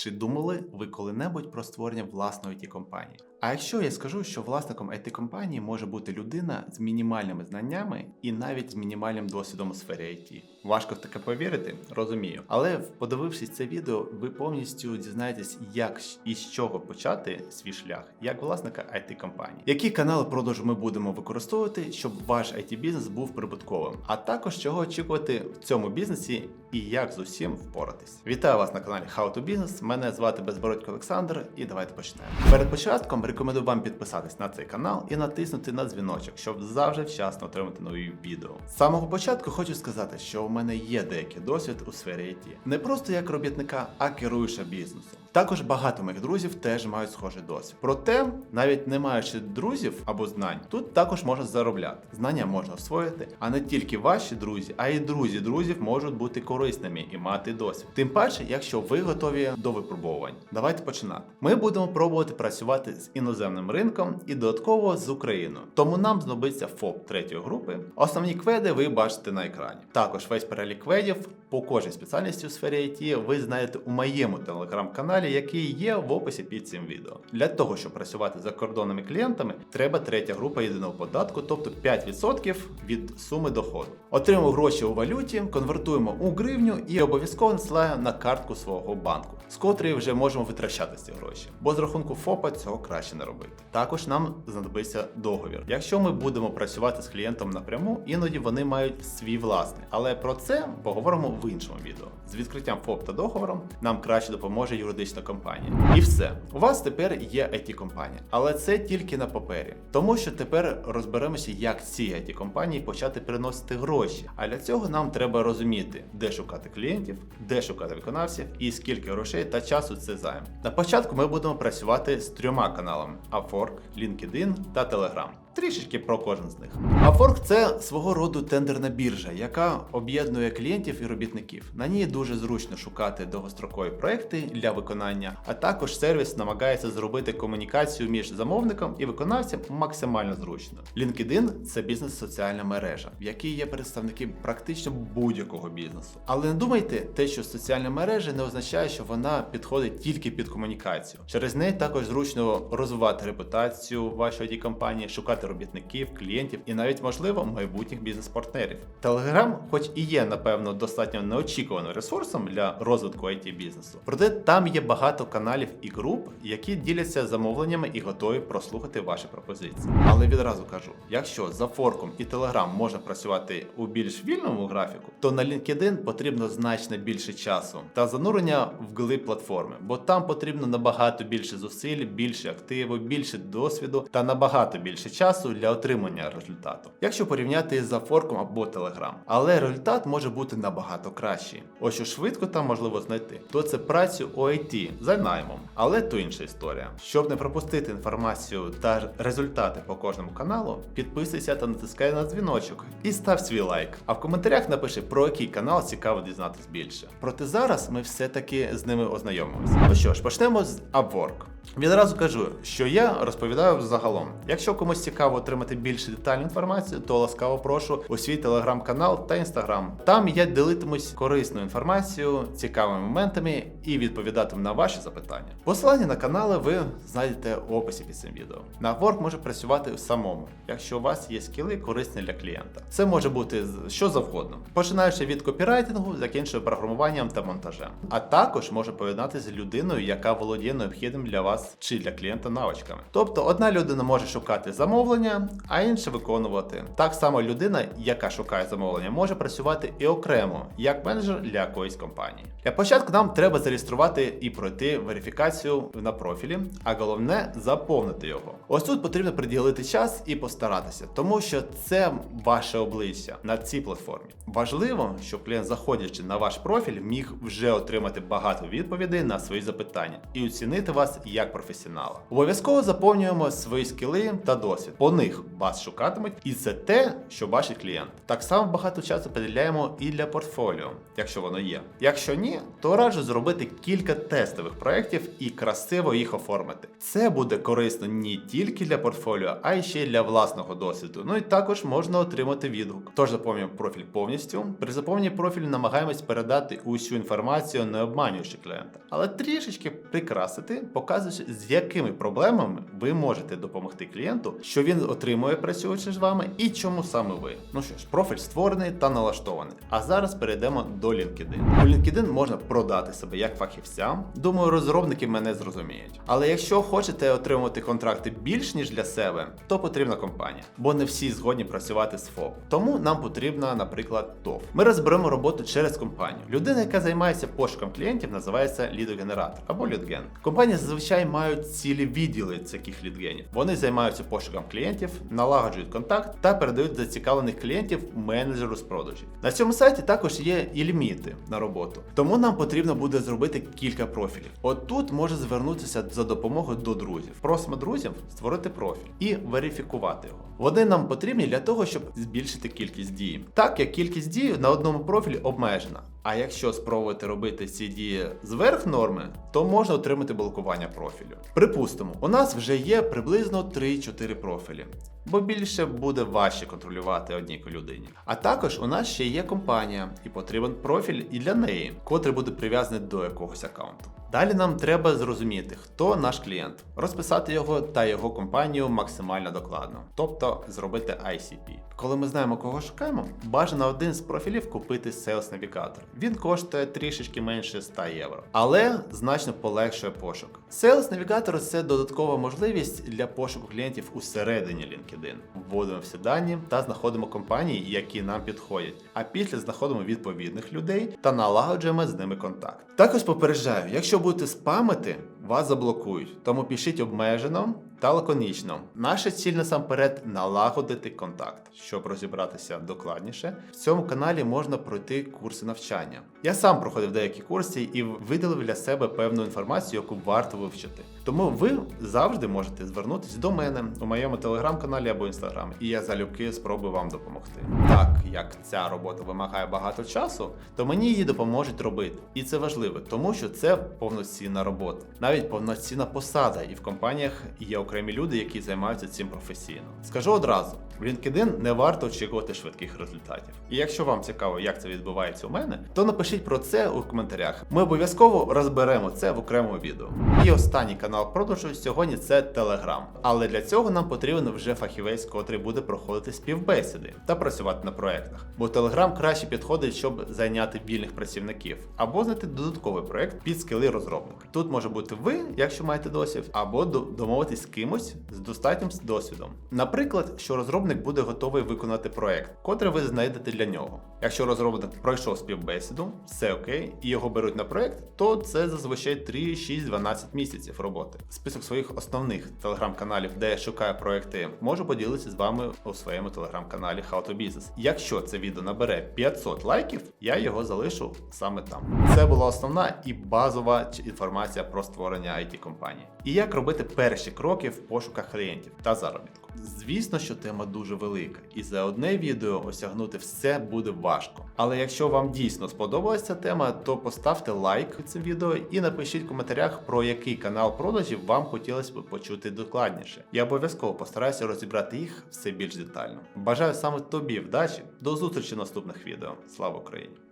Чи думали ви коли-небудь про створення власної it компанії? А якщо я скажу, що власником it компанії може бути людина з мінімальними знаннями і навіть з мінімальним досвідом у сфері IT? Важко в таке повірити, розумію. Але подивившись це відео, ви повністю дізнаєтесь, як і з чого почати свій шлях як власника it компанії. Які канали продажу ми будемо використовувати, щоб ваш it бізнес був прибутковим, а також чого очікувати в цьому бізнесі і як з усім впоратись. Вітаю вас на каналі How to Business. Мене звати Безбородько Олександр, і давайте почнемо. Перед початком рекомендую вам підписатись на цей канал і натиснути на дзвіночок, щоб завжди вчасно отримати нові відео. З самого початку хочу сказати, що у мене є деякий досвід у сфері IT. Не просто як робітника, а керуюча бізнесом. Також багато моїх друзів теж мають схожий досвід. Проте, навіть не маючи друзів або знань, тут також можна заробляти. Знання можна освоїти, а не тільки ваші друзі, а й друзі друзів можуть бути корисними і мати досвід. Тим паче, якщо ви готові до випробувань. Давайте починати. Ми будемо пробувати працювати з іноземним ринком і додатково з Україною. Тому нам знадобиться ФОП третьої групи. Основні кведи ви бачите на екрані. Також весь перелік кведів по кожній спеціальності у сфері IT ви знаєте у моєму телеграм-каналі, який є в описі під цим відео. Для того, щоб працювати за кордонними клієнтами, треба третя група єдиного податку, тобто 5% від суми доходу. Отримуємо гроші у валюті, конвертуємо у гривню і обов'язково надсилаємо на картку свого банку, з котрої вже можемо витрачати ці гроші. Бо з рахунку ФОПа цього краще не робити. Також нам знадобиться договір. Якщо ми будемо працювати з клієнтом напряму, іноді вони мають свій власний. Але про це поговоримо в іншому відео. З відкриттям ФОП та договором нам краще допоможе юридична компанія. І все. У вас тепер є it компанія але це тільки на папері. Тому що тепер розберемося, як ці it компанії почати приносити гроші. А для цього нам треба розуміти, де шукати клієнтів, де шукати виконавців і скільки грошей та часу це займе. На початку ми будемо працювати з трьома каналами: Upwork, LinkedIn та Telegram. Трішечки про кожен з них. Upwork – це свого роду тендерна біржа, яка об'єднує клієнтів і робітників. На ній дуже зручно шукати довгострокові проекти для виконання, а також сервіс намагається зробити комунікацію між замовником і виконавцем максимально зручно. LinkedIn – це бізнес-соціальна мережа, в якій є представники практично будь-якого бізнесу. Але не думайте, те, що соціальна мережа не означає, що вона підходить тільки під комунікацію. Через неї також зручно розвивати репутацію вашої компанії, шукати робітників, клієнтів і навіть можливо майбутніх бізнес-партнерів. Telegram, хоч і є, напевно, достатньо неочікуваним ресурсом для розвитку it бізнесу, проте там є багато каналів і груп, які діляться замовленнями і готові прослухати ваші пропозиції. Але відразу кажу: якщо за форком і Telegram можна працювати у більш вільному графіку, то на LinkedIn потрібно значно більше часу та занурення в глиб платформи, бо там потрібно набагато більше зусиль, більше активу, більше досвіду та набагато більше часу для отримання результату, якщо порівняти з Upwork або Telegram. Але результат може бути набагато кращий. Ось що швидко там можливо знайти, то це працю у IT за наймом, але то інша історія. Щоб не пропустити інформацію та результати по кожному каналу, підписуйся та натискай на дзвіночок і став свій лайк. А в коментарях напиши про який канал цікаво дізнатись більше. Проте зараз ми все-таки з ними ознайомимося. Ну що ж, почнемо з Upwork. Відразу кажу, що я розповідаю загалом. Якщо комусь цікаво отримати більше детальну інформацію, то ласкаво прошу у свій телеграм-канал та інстаграм. Там я ділитимусь корисною інформацією, цікавими моментами і відповідатиму на ваші запитання. Посилання на канали ви знайдете в описі під цим відео. На Upwork може працювати самому, якщо у вас є скіли корисні для клієнта. Це може бути що завгодно, починаючи від копірайтингу, закінчуючи програмуванням та монтажем. А також може поєднатися з людиною, яка володіє необхідним для вас чи для клієнта навичками. Тобто одна людина може шукати замовлення, а інша виконувати. Так само людина, яка шукає замовлення, може працювати і окремо, як менеджер для якоїсь компанії. Для початку нам треба зареєструвати і пройти верифікацію на профілі, а головне заповнити його. Ось тут потрібно приділити час і постаратися, тому що це ваше обличчя на цій платформі. Важливо, щоб клієнт, заходячи на ваш профіль, міг вже отримати багато відповідей на свої запитання і оцінити вас як як професіонала. Обов'язково заповнюємо свої скіли та досвід. По них вас шукатимуть, і це те, що бачить клієнт. Так само багато часу приділяємо і для портфоліо, якщо воно є. Якщо ні, то раджу зробити кілька тестових проєктів і красиво їх оформити. Це буде корисно не тільки для портфоліо, а й ще й для власного досвіду. Ну і також можна отримати відгук. Тож заповнюємо профіль повністю. При заповненні профілю намагаємось передати усю інформацію, не обманюючи клієнта, але трішечки прикрасити, показуючи, з якими проблемами ви можете допомогти клієнту, що він отримує працюючи з вами, і чому саме ви. Ну що ж, профіль створений та налаштований. А зараз перейдемо до LinkedIn. У LinkedIn можна продати себе як фахівця. Думаю, розробники мене зрозуміють. Але якщо хочете отримувати контракти більш ніж для себе, то потрібна компанія, бо не всі згодні працювати з ФОП. Тому нам потрібна, наприклад, ТОВ. Ми розберемо роботу через компанію. Людина, яка займається пошуком клієнтів, називається лідогенератор або лідген. Компанії зазвичай мають цілі відділи таких лідгенів. Вони займаються пошуком клієнтів, налагоджують контакт та передають зацікавлених клієнтів менеджеру з продажів. На цьому сайті також є і ліміти на роботу. Тому нам потрібно буде зробити кілька профілів. От тут може звернутися за допомогою до друзів. Просимо друзів створити профіль і верифікувати його. Вони нам потрібні для того, щоб збільшити кількість дій. Так як кількість дій на одному профілі обмежена. А якщо спробувати робити ці дії зверх норми, то можна отримати блокування профілю. Припустимо, у нас вже є приблизно 3-4 профілі, бо більше буде важче контролювати одній людині. А також у нас ще є компанія, і потрібен профіль і для неї, котрий буде прив'язаний до якогось аккаунту. Далі нам треба зрозуміти, хто наш клієнт, розписати його та його компанію максимально докладно, тобто зробити ICP. Коли ми знаємо, кого шукаємо, бажано один з профілів купити Sales Navigator. Він коштує трішечки менше 100 євро, але значно полегшує пошук. Sales Navigator це додаткова можливість для пошуку клієнтів усередині LinkedIn. Вводимо всі дані та знаходимо компанії, які нам підходять. А після знаходимо відповідних людей та налагоджуємо з ними контакт. Також попереджаю, якщо будете спамити, вас заблокують, тому пишіть обмежено та лаконічно. Наша ціль насамперед налагодити контакт. Щоб розібратися докладніше, в цьому каналі можна пройти курси навчання. Я сам проходив деякі курси і видалив для себе певну інформацію, яку варто вивчити. Тому ви завжди можете звернутися до мене у моєму телеграм-каналі або інстаграмі, і я залюбки спробую вам допомогти. Так як ця робота вимагає багато часу, то мені її допоможуть робити. І це важливо, тому що це повноцінна робота, навіть повноцінна посада, і в компаніях є окремі люди, які займаються цим професійно. Скажу одразу: в LinkedIn не варто очікувати швидких результатів. І якщо вам цікаво, як це відбувається у мене, то напишіть про це у коментарях. Ми обов'язково розберемо це в окремому відео. І останній канал продажу сьогодні це Telegram. Але для цього нам потрібен вже фахівець, котрий буде проходити співбесіди та працювати на проектах. Бо Telegram краще підходить, щоб зайняти вільних працівників або знайти додатковий проект під скіли розробника. Тут може бути ви, якщо маєте досвід, або домовитись з кимось з достатнім досвідом. Наприклад, що розробник буде готовий виконати проект, котрий ви знайдете для нього. Якщо розробник пройшов співбесіду, все окей, і його беруть на проект, то це зазвичай 3, 6, 12 місяців роботи. Список своїх основних телеграм-каналів, де я шукаю проекти, можу поділитися з вами у своєму телеграм-каналі How to Business. Якщо це відео набере 500 лайків, я його залишу саме там. Це була основна і базова інформація про створення it компанії і як робити перші кроки в пошуках клієнтів та заробітку. Звісно, що тема дуже велика, і за одне відео осягнути все буде важко. Але якщо вам дійсно сподобалася ця тема, то поставте лайк цим відео і напишіть в коментарях, про який канал продажів вам хотілося б почути докладніше. Я обов'язково постараюся розібрати їх все більш детально. Бажаю саме тобі вдачі. До зустрічі в наступних відео. Слава Україні!